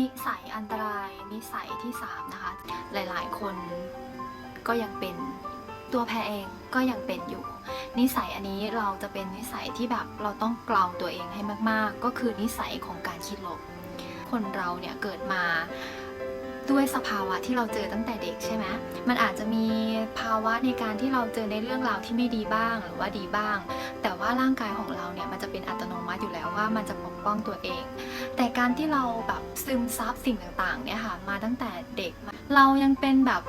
นิสัยอันตรายนิสัยที่ 3 นะคะ หลายๆ คนก็ยังเป็นตัวแพรเองก็ยังเป็นอยู่ นิสัยอันนี้เราจะเป็นนิสัยที่แบบเราต้องเกลาตัวเองให้มากๆ ก็คือนิสัยของการคิดลบ คนเราเนี่ยเกิดมา ด้วยสภาวะที่เราเจอตั้งแต่เด็กใช่ไหมมันอาจจะมีภาวะในการที่เราเจอในเรื่องราวที่ไม่ดีบ้างหรือว่าดีบ้าง แต่ว่าร่างกายของเราเนี่ยมันจะเป็นอัตโนมัติอยู่แล้วว่ามันจะปกป้องตัวเอง แต่การที่เราแบบซึมซับสิ่งต่างๆเนี่ยค่ะมาตั้งแต่เด็ก เรายังเป็นแบบ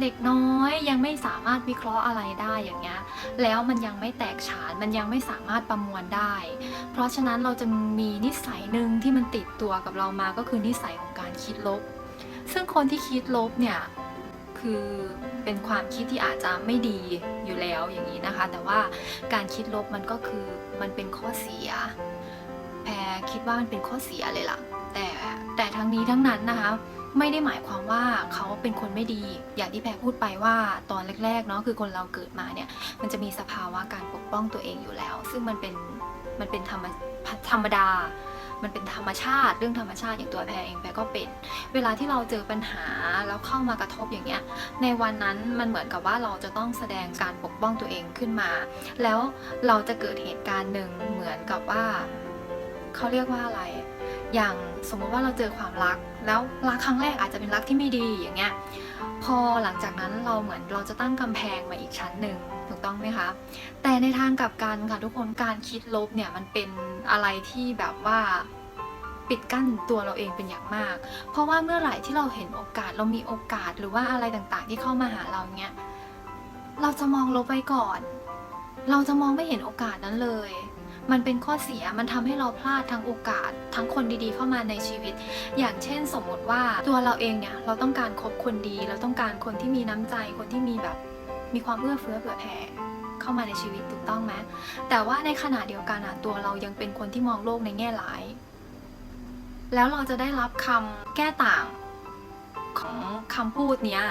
เด็กน้อยยังไม่สามารถวิเคราะห์อะไรได้อย่างเงี้ยแล้วมันยังไม่แตกฉานมันยังไม่สามารถประมวลได้ เพราะฉะนั้นเราจะมีนิสัยหนึ่งที่มันติดตัวกับเรามาก็คือนิสัยของการคิดลบ ซึ่งคนที่คิดลบเนี่ยคือเป็นความคิดที่อาจจะไม่ดีอยู่แล้วอย่างนี้นะคะ แต่ว่าการคิดลบมันก็คือมันเป็นข้อเสีย แพรคิดว่ามันเป็นข้อเสียเลยล่ะ แต่แต่ทั้งนี้ทั้งนั้นนะคะ ไม่ได้หมายความว่าเขาเป็นคนไม่ดี อย่างที่แพรพูดไปว่าตอนแรกๆเนาะคือคนเราเกิดมาเนี่ย มันจะมีสภาวะการปกป้องตัวเองอยู่แล้ว ซึ่งมันเป็นมันเป็นธรรมธรรมดา มันเป็นธรรมชาติเรื่องธรรมชาติอย่างตัวแพรเองแพรก็เป็น เวลาที่เราเจอปัญหาแล้วเข้ามากระทบอย่างเงี้ย ในวันนั้นมันเหมือนกับว่าเราจะต้องแสดงการปกป้องตัวเองขึ้นมา แล้วเราจะเกิดเหตุการณ์หนึ่งเหมือนกับว่าเขาเรียกว่าอะไร อย่างสมมติว่าเราเจอความรัก แล้วรักครั้งแรกอาจจะเป็นรักที่ไม่ดีอย่างเงี้ย พอหลังจากนั้นเราเหมือนเราจะตั้งกำแพงมาอีกชั้นหนึ่ง ถูกต้องไหมคะ แต่ในทางกลับกันค่ะทุกคนการคิดลบเนี่ยมันเป็นอะไรที่แบบว่าปิดกั้นตัวเราเองเป็นอย่างมาก เพราะว่าเมื่อไหร่ที่เราเห็นโอกาสเรามีโอกาสหรือว่าอะไรต่างๆ ที่เข้ามาหาเราเนี้ยเราจะมองลบไปก่อน เราจะมองไม่เห็นโอกาสนั้นเลย มันเป็นข้อเสียมันทำให้เราพลาดทั้งโอกาส ทั้งคนดีๆเข้ามาในชีวิต อย่างเช่นสมมติว่าตัวเราเองเนี่ยเราต้องการคบคนดี เราต้องการคนที่มีน้ำใจคนที่มีแบบ มีความเอื้อเฟื้อเผื่อแผ่เข้ามาในชีวิตถูกต้องไหมแต่ว่าในขณะเดียวกันอะตัวเรายังเป็นคนที่มองโลกในแง่ร้าย แล้วเราจะได้รับคำแก้ต่างของคำพูดเนี้ย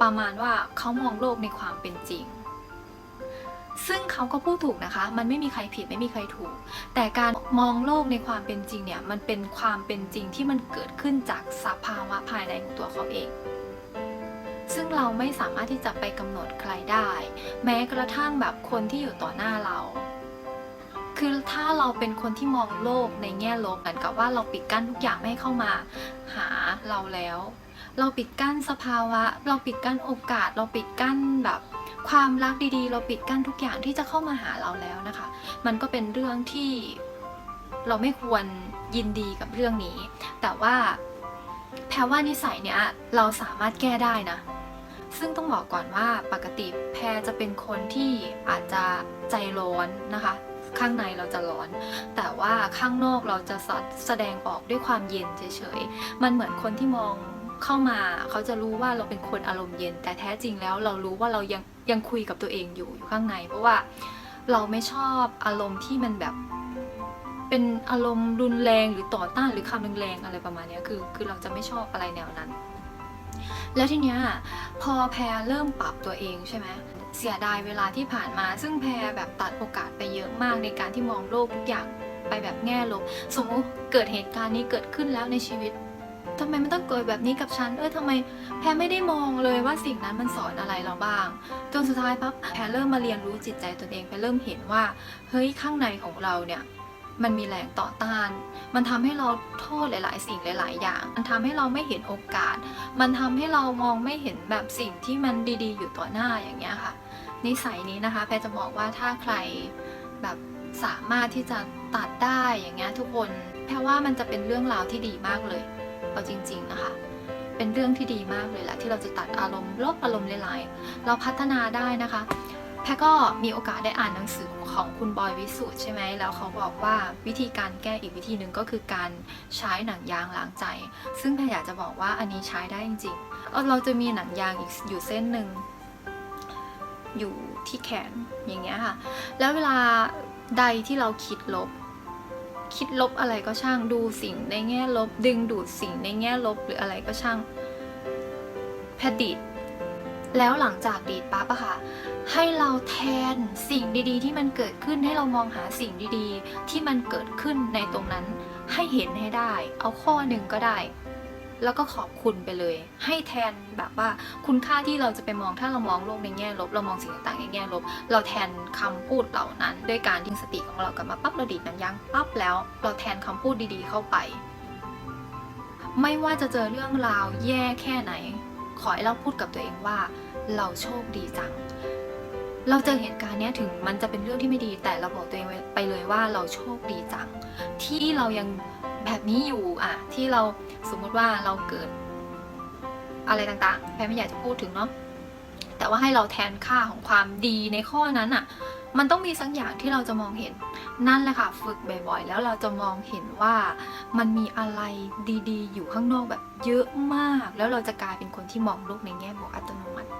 ประมาณว่าเขามองโลกในความเป็นจริง ซึ่งเขาก็พูดถูกนะคะ มันไม่มีใครผิดไม่มีใครถูก แต่การมองโลกในความเป็นจริงเนี่ยมันเป็นความเป็นจริงที่มันเกิดขึ้นจากสภาวะภายในของตัวเขาเอง ซึ่งเราไม่สามารถที่จะไปกำหนดใครได้ แม้กระทั่งแบบคนที่อยู่ต่อหน้าเรา คือถ้าเราเป็นคนที่มองโลกในแง่ลบเหมือนกับว่าเราปิดกั้นทุกอย่างไม่ให้เข้ามา หาเราแล้ว เราปิดกั้นสภาวะ เราปิดกั้นโอกาส เราปิดกั้นแบบความรักดีๆ เราปิดกั้นทุกอย่างที่จะเข้ามาหาเราแล้วนะคะ มันก็เป็นเรื่องที่เราไม่ควรยินดีกับเรื่องนี้ แต่ว่าแพรว่านิสัยเนี้ยเราสามารถแก้ได้นะ ซึ่งต้องบอกก่อนว่าปกติแพรจะเป็นคนที่อาจจะใจร้อนนะคะ ข้างในเราจะร้อน แต่ว่าข้างนอกเราจะแสดงออกด้วยความเย็นเฉยๆ มันเหมือนคนที่มองเข้ามาเขาจะรู้ว่าเราเป็นคนอารมณ์เย็น แต่แท้จริงแล้วเรารู้ว่าเรายังยังคุยกับตัวเองอยู่อยู่ข้างใน เพราะว่าเราไม่ชอบอารมณ์ที่มันแบบเป็นอารมณ์รุนแรงหรือต่อต้านหรือคำแรงๆอะไรประมาณนี้คือคือเราจะไม่ชอบอะไรแนวนั้น แล้วทีเนี้ยพอแพรเริ่มปรับตัวเองใช่ไหมเสียดายเวลาที่ผ่านมา ซึ่งแพรแบบตัดโอกาสไปเยอะมากในการที่มองโลกทุกอย่างไปแบบแง่ลบสมมติเกิดเหตุการณ์นี้เกิดขึ้นแล้วในชีวิตทำไมมันต้องเกิดแบบนี้กับฉัน เออทำไมแพรไม่ได้มองเลยว่าสิ่งนั้นมันสอนอะไรเราบ้าง จนสุดท้ายปั๊บแพรเริ่มมาเรียนรู้จิตใจตนเองแพรเริ่มเห็นว่า เฮ้ยข้างในของเราเนี่ย มันมีแรงต่อต้าน มันทำให้เราโทษหลาย ๆ สิ่งหลาย ๆ อย่าง มันทำให้เราไม่เห็นโอกาส มันทำให้เรามองไม่เห็นแบบสิ่งที่มันดีๆ อยู่ต่อหน้าอย่างเงี้ยค่ะ นิสัยนี้นะคะแพรจะบอกว่าถ้าใครแบบสามารถที่จะตัดได้อย่างเงี้ยทุกคนแพรว่ามันจะเป็นเรื่องราวที่ดีมากเลยเอาจริง ๆ นะคะเป็นเรื่องที่ดีมากเลยแหละที่เราจะตัดอารมณ์ลบอารมณ์เลายๆเราพัฒนาได้นะคะ แพรก็มีโอกาสได้อ่านหนังสือ ของคุณบอยวิสุทธ์ใช่ไหมแล้วเขาบอกว่าวิธีการแก้อีกวิธีหนึ่งก็คือการใช้หนังยางล้างใจ ซึ่งแพรอยากจะบอกว่าอันนี้ใช้ได้จริงๆเราจะมีหนังยางอีกอยู่เส้นหนึ่งอยู่ที่แขนอย่างเงี้ยค่ะ แล้วเวลาใดที่เราคิดลบ คิดลบอะไรก็ช่างดูสิ่งในแง่ลบ ดึงดูดสิ่งในแง่ลบหรืออะไรก็ช่างแพทย์ดีด แล้วหลังจากดีดปั๊บอะค่ะ ให้เราแทนสิ่งดีๆ ที่มันเกิดขึ้นให้เรามองหาสิ่งดีๆ ที่มันเกิดขึ้นในตรงนั้น ให้เห็นให้ได้ เอาข้อหนึ่งก็ได้ แล้วก็ขอบคุณไปเลย ให้แทนแบบว่าคุณค่าที่เราจะไปมองถ้าเรามองโลกในแง่ลบ เรามองสิ่งต่างๆในแง่ลบ เราแทนคำพูดเหล่านั้น ด้วยการทิ้งสติของเรากลับมาปั๊บเราดีดนั้งยางปั๊บแล้ว เราแทนคำพูดดีๆ เข้าไป ไม่ว่าจะเจอเรื่องราวแย่แค่ไหน ขอให้เราพูดกับตัวเองว่า เราโชคดีจัง เราเจอเหตุการณ์นี้ถึงมันจะเป็นเรื่องที่ไม่ดี แต่เราบอกตัวเองไปเลยว่าเราโชคดีจัง ที่เรายังแบบนี้อยู่อะที่เราสมมติว่าเราเกิด อะไรต่างๆ แพรไม่อยากจะพูดถึงเนาะ แต่ว่าให้เราแทนค่าของความดีในข้อนั้นอะมันต้องมีสักอย่างที่เราจะมองเห็น นั่นแหละค่ะ ฝึกบ่อยๆ แล้วเราจะมองเห็นว่ามันมีอะไรดีๆ อยู่ข้างนอกแบบเยอะมาก แล้วเราจะกลายเป็นคนที่มองโลกในแง่บวกอัตโนมัติ